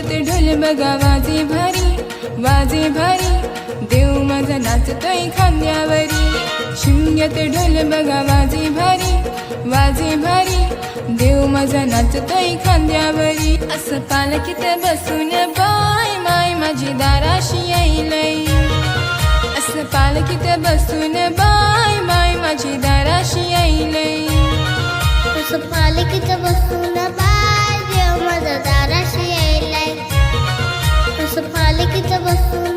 बघा वाजे भारी वाजे भारी. देव माझा नाचतोय खांद्यावरी. शून्यात ढोल बघा वाजे भारी वाजे भारी. देव माझा नाचतोय खांद्यावरी. असं पालखीत बसून बाय माय माझी दाराशी येईलय असं पालखीत बसून बाय माय माझी दाराशी येईलय असं पालखीत बसून बाय देव